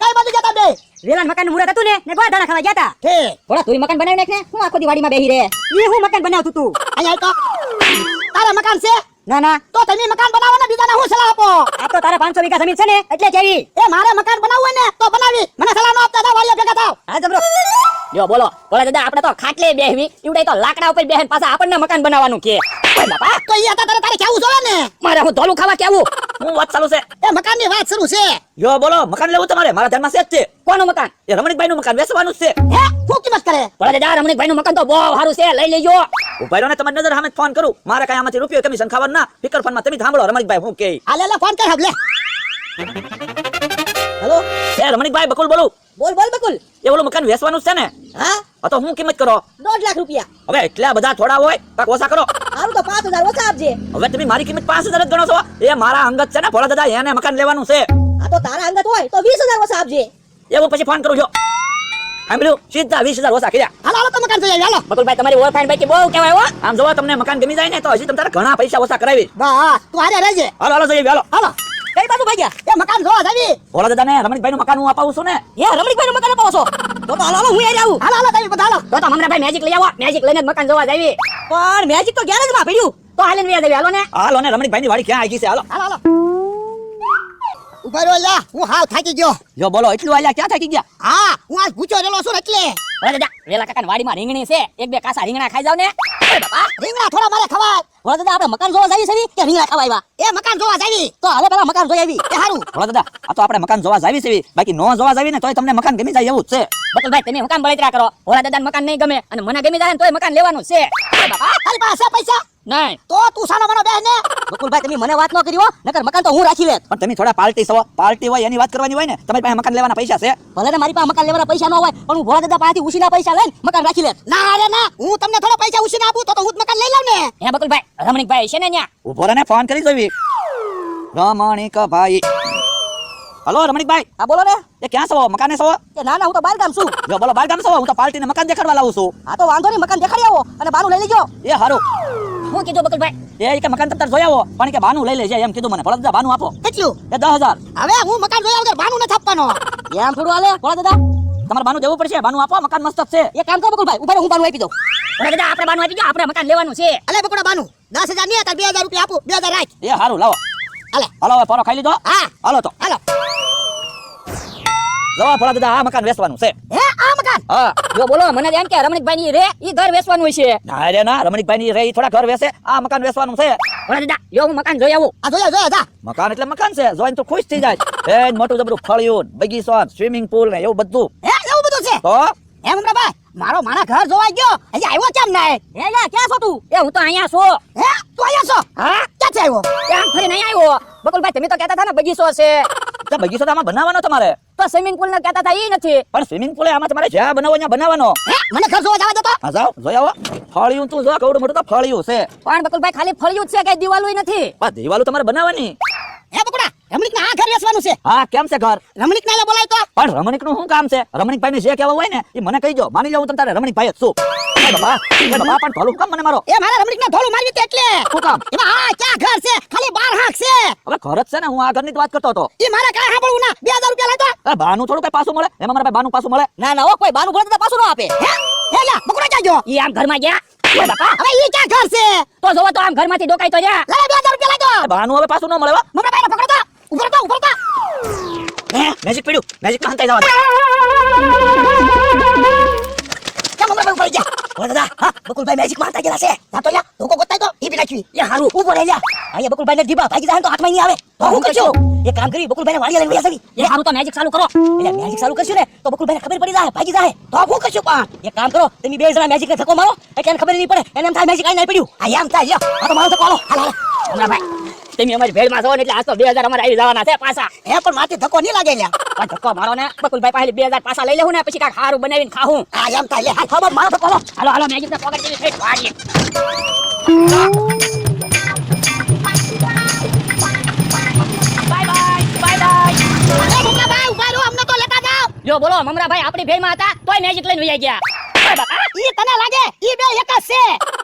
કઈ બાજુ જતા બે. વેલાન મકાન મુહૂર્ત હતું ને ને ગોળ દાણા ખાવા ગયા તા હે. થોડા તુંય મકાન બનાવી નાખ ને હું આખો દી વાડીમાં બેહી રે એ હું મકાન બનાવતું તું? અહીંયા આય તો. તારા મકાન છે? ના ના. તો તમે મકાન બનાવો ને બીજાને હું સલાહ આપો? આ તો તારા 500 વીઘા જમીન છે ને એટલે જેવી એ મારે મકાન બનાવવું હોય ને તો બનાવી. મને સલાહ ન આપતા તા વાળીયા ભેગા થાવ. હા જબરો. જો બોલો. બોલે દાદા આપણે તો ખાટલે બેહવી. ઈવડે તો લાકડા ઉપર બેહેન પાછા આપણને મકાન બનાવવાનું કે. બાપા તો ઈ હતા તારે તારે કેવું જોવે ને? મારે હું ધોલું ખાવા કેવું? હું વાત ચાલુ છે. એ મકાનની વાત શરૂ છે. જો બોલો મકાન લેવું તમારે? મારા ધ્યાનમાં છે જ તે. કોનું મકાન? એ રમણીકભાઈ નું મકાન વેચવાનું છે. હે શું કિંમત કરે? બોલે દાદા રમણીકભાઈ નું મકાન તો બહુ સારું છે. લઈ લેજો. ઊભા રહ્યો ને તમારી નજર સામે ફોન કરું. મારે કઈ આમાંથી રૂપિયો કમિશન ખાવા ના. ફિકર ફોનમાં તમે જ સાંભળો રમણીકભાઈ હું કે. આ લે લે ફોન કર હબ લે હેલો એ રમણીકભાઈ બકુલ બોલું. બોલ બોલ બકુલ. એ ઓલું મકાન વેચવાનું છે ને? હા? તો હું કિંમત કરો? દોઢ લાખ રૂપિયા. હવે એટલા બધા થોડા હોય કાંઈક ઓછા કરો. સારું તો પાંચ હજાર ઓછા આપજે. હવે તમે મારી કિંમત પાંચ હજાર જ ગણો છો. એ મારા અંગત છે ને ભોળા દાદા એને મકાન લેવાનું છે. આ તો તારા અંગત હોય તો વીસ હજાર ઓછા આપજે. એવું પછી ફોન કરું છો. સાંભળ્યું? સીધા વીસ હજાર ઓછા કર્યા. હાલો હાલો તો મકાન જોઈએ હાલો બકુલભાઈ તમારી ઓળખાણ પૈકી બહુ કહેવાય હો. આમ જોવા તમને મકાન ગમી જાય ને તો હજી તમારે ઘણા પૈસા ઓછા કરાવી. બા તું હારે રહેજે. હાલો હાલો જોઈએ હાલો. હાલો. કઈ બાજુ ભાગ્યા એ મકાન જોવા જાવી. ઓલા દાદા ને રમણીકભાઈ નું મકાન હું અપાવું છું ને? એ રમણીકભાઈ નું મકાન અપાવો છો? તો તો હાલો હાલો હું અહીં આવું. હાલો હાલો તમે બધા હાલો. તો તો મમરાભાઈ મેજિક લઈ આવો. મેજિક લઈને મકાન જોવા જાવી. પણ મેજિક તો ગેરેજમાં પડ્યું. તો હાલીને વ્યા જાવી. હાલો ને. હાલો ને રમણીકભાઈ ની વાડી ક્યાં આવી ગઈ છે? હાલો. હાલો હાલો. ઊભા રહ્યો લ્યા હું હાવ થાકી ગયો. જો બોલો એટલું આલ્યા ક્યાં થાકી ગયા? હા હું આજ ભૂચો રેલો છું ને એટલે. અરે દાદા વેલા કાકાની વાડીમાં રીંગણી છે. એક બે કાસા રીંગણા ખાઈ જાવ ને. બાપા રીંગણા થોડા મારે ખવાય. ઓય દાદા આપણે મકાન જોવા જાવી છે કે રીંગણા ખવાય એ મકાન જોવા જાવી. તો હાલે પેલા મકાન જોઈ આવી. એ ભોળા દાદા આ તો આપણે મકાન જોવા જાવી છે બાકી નો જોવા જાવી ને તોય તમને મકાન ગમી જાય એવું જ છે. બકુલભાઈ તમે મકાન બળતરા કરો. ઓલા દાદા મકાન નહીં ગમે અને મને ગમી જાય ને તોય મકાન લેવાનું છે. બાપા તારી પાસે છે પૈસા? નહીં. તો તું સાનો મનો બેહ ને બકુલભાઈ તમે મને વાત ન કરી હો. નકર મકાન તો હું રાખી લેત પણ તમે થોડા પાર્ટી છો પાર્ટી હોય એની વાત કરવાની હોય ને તમારી પાસે મકાન લેવાના પૈસા છે? ભલે ને મારી પાસે મકાન લેવાના પૈસા ન હોય પણ હું ભોળા દાદા પાસેથી ઉછીના પૈસા લઈને મકાન રાખી લેત ના રે ના હું તમને થોડા પૈસા ઉછીને આપું તો તો હું મકાન લઈ લઉં ને. હે બકુલભાઈ રમણીકભાઈ છે ને ન્યા ઊભો રહે ને ફોન કરી જોવી રમણીકભાઈ. હલો રમણીકભાઈ. હા બોલો ને. એ ક્યાં છો મકાને છો એ ના ના હું તો બહાર ગામ છું. જો બોલો બાર ગામ છો હું તો પાર્ટીને મકાન દેખાડવા લાવું છું. હા તો વાંધો નહીં મકાન દેખાડી આવો અને બારું લઈ લેજો. એ હારું. હું કીધું બકુલભાઈ? એ કે મકાન તમ તાર જોઈ આવો. પણ કે બાનું લઈ લેજે એમ કીધું મને. ભોળા દાદા બાનું આપો. કેટલું? એ 10000 હવે હું મકાન જોયા વગર બાનું નથી આપવાનો. એમ થોડું હાલે? ભોળા દાદા તમારે બાનું દેવું પડશે. બાનું આપો મકાન મસ્ત છે. એક કામ કરો બકુલભાઈ. ઊભા હું બાનું આપી દઉં. ભોળા દાદા આપણે બાનું આપી દો. આપણે મકાન લેવાનું છે. અલે બકુડા બાનું. દસ હજાર નહીં તાર બે હજાર રૂપિયા આપું. બે હજાર રાખ. એ હારું લાવો. અલે હાલો હવે પરો ખાઈ લીધો. હા. હાલો તો. હાલો. જવા ભોળા દાદા આ મકાન વેચવાનું છે. હે. જો બોલો મને એમ કે રમણીકભાઈ ની રે ઈ ઘર વેચવાનું છે. ના રે ના રમણીકભાઈ ની રહી થોડા ઘર વેચે. આ મકાન વેચવાનું છે. ઓલા દાદા યો હું મકાન જોઈ આવું. આ જોયા જોયા જા. મકાન એટલે મકાન છે. જોઈને તો ખુશ થઈ જાય. એ મોટું જબરું ફળિયું બગીચો સ્વિમિંગ પૂલ ને એવું બધું. હે એવું બધું છે? તો? હે મમરાભાઈ મારો મારા ઘર જોવા ગયો. હજી આવ્યો કેમ ના એ? લા ક્યાં છો તું? એ હું તો અહીંયા છું. હે તું અહીંયા છો? હા? ક્યાંથી આવ્યો? આમ ફરીને અહીં આવ્યો. બકુલભાઈ તમે તો કહેતા હતા ને બગીચો છે. તો બગીચો તો આમાં બનાવવાનો તમારે. તો સ્વિમિંગ પુલ ને કહેતા હતા એ નથી. પણ સ્વિમિંગ પુલ આમાં તમારે જ્યાં બનાવો ત્યાં બનાવવાનો. મને ખર્ચો જોવા જવા દેતો હા જાઓ જોઈ આવો. ફળિયું તું જો કવડ મોટું તો ફળિયું છે. પણ બકુલભાઈ ખાલી ફળિયું છે કઈ દિવાલું નથી? પણ દિવાલો તમારે બનાવવાની. રમણીક ના ઘર વેચવાનું છે? હા કેમ છે ઘર? રમણીક ના બોલાય તો? પણ રમણીકનું શું કામ છે? રમણીકભાઈ ને જે કહેવા હોય ને એ મને કહી દો માની લેવું તમે તારે રમણીકભાઈ જ છું. બાબા બાબા પણ ભલું કામ મને મારો. એ મારા રમણીક ના ધોલું મારવી તે એટલે. શું કામ? એમાં આ ક્યાં ઘર છે? ખાલી બાર હાંક છે. હવે ઘર જ છે ને હું આ ઘરની વાત કરતો હતો. એ મારે કાંઈ સાંભળવું ના. બે હજાર રૂપિયા લાગતો અરે બાનું થોડું કઈ પાછું મળે? એમાં મારા ભાઈ બાનું પાછું મળે? ના ના ઓ કોઈ બાનું ભોળા પાછું ન આપે. હે? હે લા ક્યાં ગયો? ઈ આમ ઘરમાં ગયા? બાપા. હવે ઈ ક્યાં ઘર છે? તો જોવો તો આમ ઘરમાંથી ડોકાઈ તો જા બે હજાર રૂપિયા લાગતો એ બાનું હવે પાછું ન મળે હો. ઉભરતા તો ઉભરો તો હે મેજિક પડ્યું. મેજિકમાં હંતાઈ જવા ક્યાં મમરાભાઈ ઉપર ગયા? ઓ દાદા હા બકુલભાઈ મેજિક મારતા ગયેલા છે. જા તો લ્યા ધોકો ગોતાઈ તો ઈ બી નાખી. એ હારું. ઊભો રહી લ્યા. અહીંયા બકુલભાઈ ને દીબા ભાગી જાય ને તો હાથમાં નહીં આવે. તો હું કરશું? એ કામ કરી બકુલભાઈ ને વાડીએ લઈને વયા જવી. એ હારું તો મેજિક ચાલુ કરો. એટલે મેજિક ચાલુ કરશું ને તો બકુલભાઈ ખબર પડી જાય ભાગી જાય. તો હું કરશું? પણ એ કામ કરો તમે બે જણા મેજિક ને ધક્કો મારો એટલે એને ખબર નહીં પડે એને એમ થાય મેજિક આઈ નહીં પડ્યું આ એમ થાય લ્યો. આ તો મારો ધક્કો હાલો હાલ હાલ. હમણાં ભાઈ. તમે અમારી ભેળમાં છો એટલે આજ તો બે હજાર અમારે આવી જવાના છે પાછા. હે પણ માથે ધક્કો નહીં લાગે લ્યા. પણ ધક્કો મારો ને. બકુલભાઈ પાસે બે હજાર પાછા લઈ લેવું ને પછી કાંઈક સારું બનાવીને ખાવું. હા એમ થાય હા ખબર મારો ધક્કો હાલો હાલો મેજિક ને પોકેટ જેવી ફેટ વાળીએ. એ જો બોલો મમરા ભાઈ આપણી ભેળમાં હતા તોય મેજિક લઈને વયા ગયા. ઈ તને લાગે? ઈ બે એક જ છે.